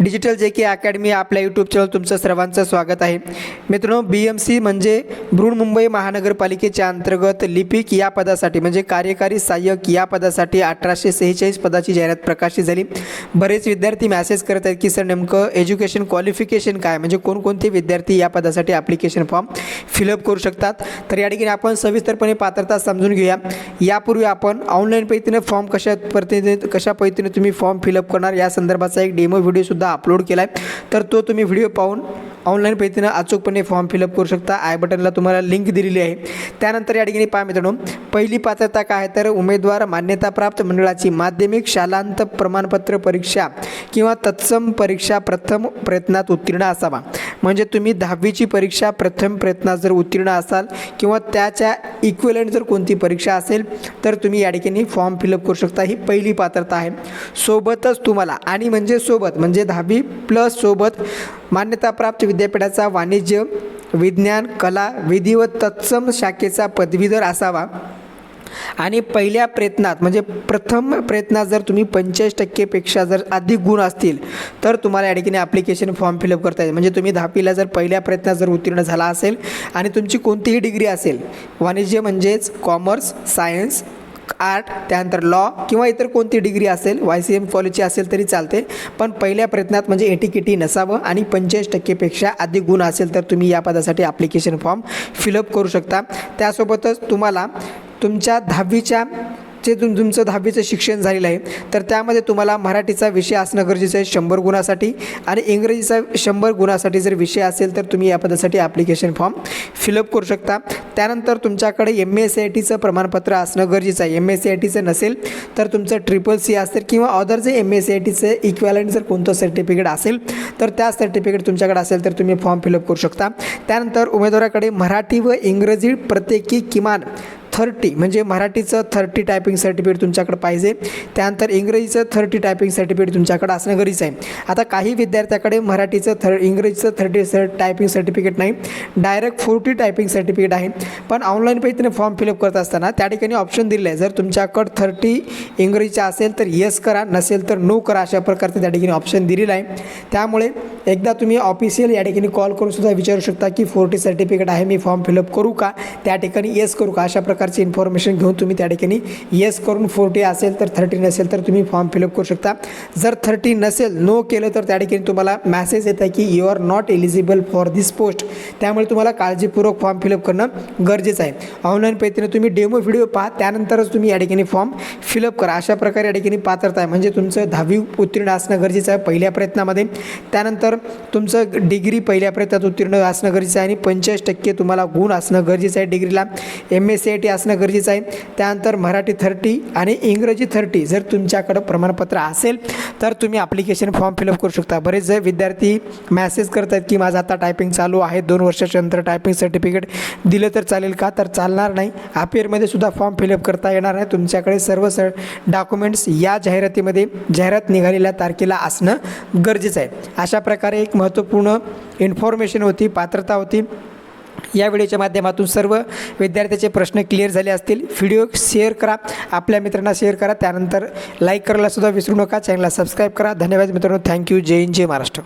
Digital J K academy आपल्या YouTube channel तुमचं सर्वांचं स्वागत आहे. मित्रांनो बी एम सी म्हणजे मुंबई महानगरपालिकेच्या अंतर्गत लिपिक या पदासाठी म्हणजे कार्यकारी सहाय्यक या पदासाठी अठराशे सेहेचाळीस पदाची जाहिरात प्रकाशित झाली. बरेच विद्यार्थी मॅसेज करत आहेत की सर नेमकं एज्युकेशन क्वालिफिकेशन काय? म्हणजे कोणकोणते विद्यार्थी या पदासाठी ॲप्लिकेशन फॉर्म फिलअप करू शकतात? तर या ठिकाणी आपण सविस्तरपणे पात्रता समजून घेऊया. यापूर्वी आपण ऑनलाईन पद्धतीने फॉर्म कशा पद्धतीने कशा पद्धतीने तुम्ही फॉर्म फिलअप करणार? या संदर्भाचा एक डेमो व्हिडिओसुद्धा अपलोड केला आहे तर तो तुम्ही व्हिडिओ पाहून ऑनलाईन पद्धतीनं अचूकपणे फॉर्म फिलअप करू शकता. आय बटनला तुम्हाला लिंक दिलेली आहे. त्यानंतर या ठिकाणी पहा मित्रांनो पहिली पात्रता काय तर उमेदवार मान्यताप्राप्त मंडळाची माध्यमिक शालांत प्रमाणपत्र परीक्षा किंवा तत्सम परीक्षा प्रथम प्रयत्नात उत्तीर्ण असावा. म्हणजे तुम्ही दहावीची परीक्षा प्रथम प्रयत्नात जर उत्तीर्ण असाल किंवा त्याच्या इक्विलंट जर कोणती परीक्षा असेल तर तुम्ही या ठिकाणी फॉर्म फिलअप करू शकता. ही पहिली पात्रता आहे. सोबतच तुम्हाला आणि म्हणजे सोबत म्हणजे दहावी प्लस सोबत मान्यताप्राप्त विद्यापीठाचा वाणिज्य विज्ञान कला विधी व तत्सम शाखेचा पदवीधर असावा. आणि पहिल्या प्रयत्नात म्हणजे प्रथम प्रयत्नात जर तुम्ही पंचेचाळीस टक्केपेक्षा जर अधिक गुण असतील तर तुम्हाला या ठिकाणी ॲप्लिकेशन फॉर्म फिलअप करता येईल. म्हणजे तुम्ही दहावीला जर पहिल्या प्रयत्नात जर उत्तीर्ण झाला असेल आणि तुमची कोणतीही डिग्री असेल वाणिज्य म्हणजेच कॉमर्स सायन्स आर्ट त्यानंतर लॉ किंवा इतर कोणती डिग्री असेल वाय सी एम कॉलेजची असेल तरी चालते. पण पहिल्या प्रयत्नात म्हणजे एटी किटी नसावं आणि पंचेचाळीस टक्केपेक्षा अधिक गुण असेल तर तुम्ही या पदासाठी ॲप्लिकेशन फॉर्म फिलअप करू शकता. त्यासोबतच तुम्हाला तुमच्या दहावीच्या जे तुम तुमचं दहावीचं शिक्षण झालेलं आहे तर त्यामध्ये तुम्हाला मराठीचा विषय असणं गरजेचं आहे शंभर गुणासाठी. आणि इंग्रजीचा शंभर गुणासाठी जर विषय असेल तर तुम्ही या पदासाठी ॲप्लिकेशन फॉर्म फिलअप करू शकता. त्यानंतर तुमच्याकडे एम एस सी आय टीचं प्रमाणपत्र असणं गरजेचं आहे. एम एस सी आय टीचं नसेल तर तुमचं ट्रिपल सी असेल किंवा other J M S C I टीचं इक्वॅलंट जर कोणतं सर्टिफिकेट असेल तर त्या सर्टिफिकेट तुमच्याकडे असेल तर तुम्ही फॉर्म फिलअप करू शकता. त्यानंतर उमेदवाराकडे मराठी व इंग्रजी प्रत्येकी किमान थर्टी म्हणजे मराठीचं थर्टी टायपिंग सर्टिफिकेट तुमच्याकडे पाहिजे. त्यानंतर इंग्रजीचं थर्टी टायपिंग सर्टिफिकेट तुमच्याकडे असणं गरजेचं आहे. आता काही विद्यार्थ्याकडे मराठीचं थर इंग्रजीचं थर्टी सर टायपिंग सर्टिफिकेट नाही. डायरेक्ट फोर्टी टायपिंग सर्टिफिकेट आहे. पण ऑनलाईन पद्धतीने फॉर्म फिलअप करत असताना त्या ठिकाणी ऑप्शन दिलं आहे. जर तुमच्याकडं थर्टी इंग्रजीचं असेल तर येस करा नसेल तर नो करा अशा प्रकारचं त्या ठिकाणी ऑप्शन दिलेलं आहे. त्यामुळे एकदा तुम्ही ऑफिशियल या ठिकाणी कॉल करून सुद्धा विचारू शकता की फोर्टी सर्टिफिकेट आहे मी फॉर्म फिलअप करू का? त्या ठिकाणी येस करू का? अशा प्रकारची इन्फॉर्मेशन घेऊन तुम्ही त्या ठिकाणी येस करून फोर्टी असेल तर थर्टी नसेल तर तुम्ही फॉर्म फिलअप करू शकता. जर थर्टी नसेल नो केलं तर त्या ठिकाणी तुम्हाला मॅसेज येत आहे की you are not eligible for this post त्यामुळे तुम्हाला काळजीपूर्वक फॉर्म फिलअप करणं गरजेचं आहे. ऑनलाईन पद्धतीने तुम्ही डेमो व्हिडिओ पहा त्यानंतरच तुम्ही या ठिकाणी फॉर्म फिलअप करा. अशा प्रकारे या ठिकाणी पात्रता आहे. म्हणजे तुमचं दहावी उत्तीर्ण असणं गरजेचं आहे पहिल्या प्रयत्नामध्ये. त्यानंतर तुमचं डिग्री पहिल्या प्रयत्नात उत्तीर्ण असणं गरजेचं आहे आणि पंचेचाळीस टक्के तुम्हाला गुण असणं गरजेचं आहे डिग्रीला. M S C I T असणं गरजेचं आहे. त्यानंतर मराठी थर्टी आणि इंग्रजी थर्टी जर तुमच्याकडं प्रमाणपत्र असेल तर तुम्ही ॲप्लिकेशन फॉर्म फिलअप करू शकता. बरेच जे विद्यार्थी मॅसेज करतात की माझं आता टायपिंग चालू आहे. दोन वर्षाच्या नंतर टायपिंग सर्टिफिकेट दिलं तर चालेल का? तर चालणार नाही. अपेअरमध्ये सुद्धा फॉर्म फिलअप करता येणार आहे तुमच्याकडे सर्व स डॉक्युमेंट्स या जाहिरातीमध्ये जाहिरात निघालेल्या तारखेला असणं गरजेचं आहे. अशा प्रकारे प्रकारे एक महत्त्वपूर्ण इन्फॉर्मेशन होती पात्रता होती. या व्हिडिओच्या माध्यमातून सर्व विद्यार्थ्याचे प्रश्न क्लिअर झाले असतील. व्हिडिओ शेअर करा आपल्या मित्रांना शेअर करा. त्यानंतर लाईक करायला सुद्धा विसरू नका. चॅनलला सबस्क्राईब करा. धन्यवाद मित्रांनो. थँक्यू जय हिंद जय महाराष्ट्र.